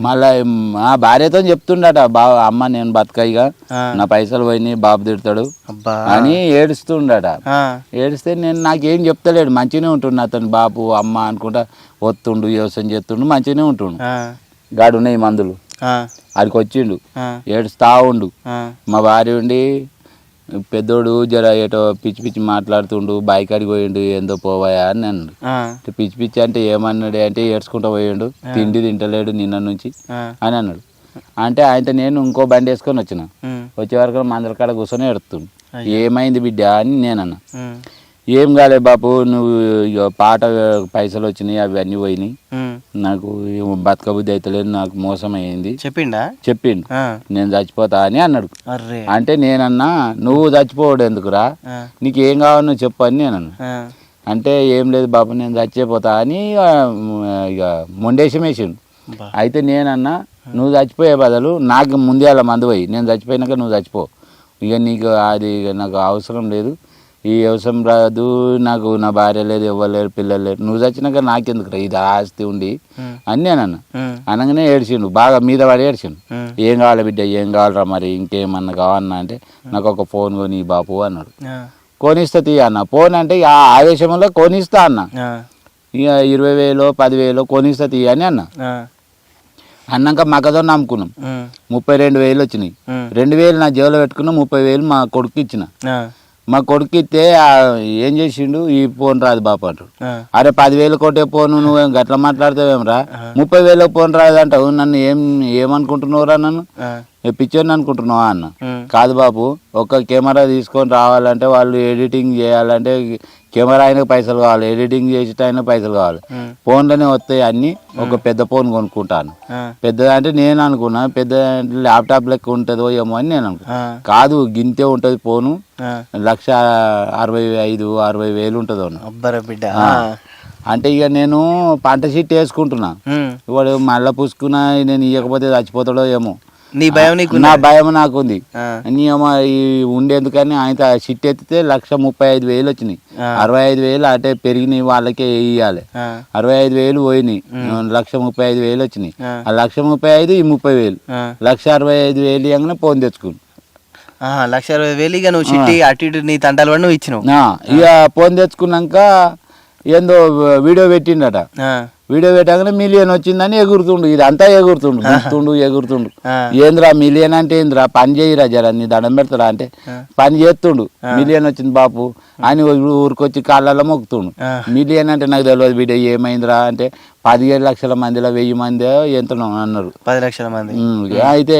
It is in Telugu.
మళ్ళా మా భార్యతో చెప్తుండట బావ అమ్మ నేను బతకయిగా ఆ. నా పైసలు పోయినాయి బాబు తిడతాడు. అని ఏడుస్తుండట. ఆ, ఏడిస్తే నేను నాకేం చెప్తలేడు మంచిగానే ఉంటుండు అతను బాపు అమ్మ అనుకుంటా వస్తుండు వ్యవసాయం చేస్తుండు మంచిగానే ఉంటుండు. ఆ, గాడు ఉన్నాయి మందులు. ఆ, ఆడికి వచ్చిండు ఆ, ఏడుస్తా ఉండు. ఆ, మా భార్య ఉండి పెద్దోడు జర ఏటో పిచ్చి పిచ్చి మాట్లాడుతుండు బైక్ పోయిండు ఏందో పోవాయా అని అన్నాడు. పిచ్చి పిచ్చి అంటే ఏమన్నాడు అంటే ఏడ్చుకుంటూ పోయిండు తిండి తింటలేడు నిన్న నుంచి అని అన్నాడు. అంటే ఆయనతో నేను ఇంకో బండి వేసుకొని వచ్చిన. వచ్చే వరకు మందల కాడ కూర్చొని ఎడుతుండు ఏమైంది బిడ్డ అని నేను అన్నా. ఉమ్, ఏం కాలే బాపు నువ్వు పాట పైసలు వచ్చినాయి అవి అన్నీ పోయినాయి. నాకు బతకబుద్ధి అవుతలేదు నాకు మోసం అయింది చెప్పిండా? చెప్పిండు. నేను చచ్చిపోతా అని అన్నాడు. అంటే నేనన్నా నువ్వు చచ్చిపోవడం ఎందుకురా? నీకు ఏం కావాలో నువ్వు చెప్పు అని నేను అంటే ఏం లేదు బాబు నేను చచ్చిపోతా అని ఇక, మొండేశం వేసిండు. అయితే నేనన్నా నువ్వు చచ్చిపోయే బదులు నాకు ముందే అలా మందు పోయి. నేను చచ్చిపోయినాక నువ్వు చచ్చిపో. ఇక నీకు అది నాకు అవసరం లేదు. ఈ అవసరం రాదు నాకు నా భార్య లేదు ఎవరు లేరు పిల్లలు లేరు. నువ్వు చచ్చినాక నాకెందుకు ఇది ఆస్తి ఉండి. అని నేను అన్నా అనగానే ఏడ్చిండు. బాగా మీద పడి ఏడ్చిండు. ఏం కావాలి బిడ్డ? ఏం కావాలరా మరి? ఇంకేమన్నా కావన్నా అంటే నాకు ఒక ఫోన్ కొని బాపు అన్నాడు. కొనిస్తా తీ అన్న. ఫోన్ అంటే ఆ ఆవేశంలో కొనిస్తా అన్న. ఇక ఇరవై వేలు పదివేలు కొనిస్తా తీ అని అన్న. అన్నాక మగదో నమ్ముకున్నాం. ముప్పై రెండు వేలు వచ్చినాయి. రెండు వేలు నా జేబులో పెట్టుకున్నా ముప్పై వేలు మా కొడుకు ఇచ్చిన. మా కొడుకు ఇస్తే ఆ ఏం చేసిండు? ఈ ఫోన్ రాదు బాపు అంటాడు. అరే పదివేలు కొట్టే ఫోను నువ్వు గట్లా మాట్లాడతావేమ్రా ముప్పై వేలు ఫోన్ రాదు అంటావు నన్ను ఏం ఏమనుకుంటున్నావురా నన్ను? పిక్చర్ని అనుకుంటున్నావా అన్న? కాదు బాబు ఒక కెమెరా తీసుకొని రావాలంటే వాళ్ళు ఎడిటింగ్ చేయాలంటే కెమెరా అయినా పైసలు కావాలి ఎడిటింగ్ చేసేట అయినా పైసలు కావాలి. ఫోన్లోనే వస్తాయి అన్నీ. ఒక పెద్ద ఫోన్ కొనుక్కుంటాను. ఆ, పెద్ద అంటే నేను అనుకున్నా పెద్ద ల్యాప్టాప్ లెక్క ఉంటుందో ఏమో అని నేను అనుకున్నా. ఆ, కాదు గింతే ఉంటుంది ఫోను. లక్ష అరవై ఐదు అరవై వేలు ఉంటుంది బిడ్డ. అంటే ఇక నేను పంట షీట్ వేసుకుంటున్నా. ఉమ్, వాడు మళ్ళీ పుసుకున్నా నేను ఇవ్వకపోతే చచ్చిపోతాడో ఏమో. నీ భయం నీకు నా భయం నాకుంది. ఆ, నీ అమ్మ ఈ ఉండేందుకని ఆయన షిట్ ఎత్తితే లక్ష ముప్పై ఐదు వేలు వచ్చినాయి. అరవై ఐదు వేలు అటే పెరిగినాయి వాళ్ళకే ఇవ్వాలి అరవై ఐదు వేలు పోయినాయి. లక్ష ముప్పై ఐదు వేలు వచ్చినాయి. ఆ. లక్ష ముప్పై ఐదు ఈ ముప్పై వేలు. లక్ష అరవై ఐదు వేలు ఇవ్వగానే ఫోన్ తెచ్చుకుంది ఆ, లక్ష అరవై వేలు ఇక నువ్వు చిట్టి అటు ఇటు నీ తంటాలు నువ్వు ఇచ్చినావు. ఇక ఫోన్ తెచ్చుకున్నాక ఏందో వీడియో పెట్టిండట. వీడియో పెట్టగానే మిలియన్ వచ్చిందని ఎగురుతుండు. ఇదంతా ఎగురుతుండు. గుర్తుండు ఎగురుతుండు. ఏంద్రా మిలియన్ అంటే ఏంద్రా? పని చేయరా జర? నీ దండం పెడతారా అంటే? పని చేస్తుండు. మిలియన్ వచ్చింది బాపు. అని ఊరికొచ్చి కాళ్ళలో మొక్కుతుండు. మిలియన్ అంటే నాకు తెలియదు బిడ్డ ఏమైందిరా అంటే పదిహేడు లక్షల మందిలో వెయ్యి మంది ఎంతనో అన్నారు. పది లక్షల మంది. అయితే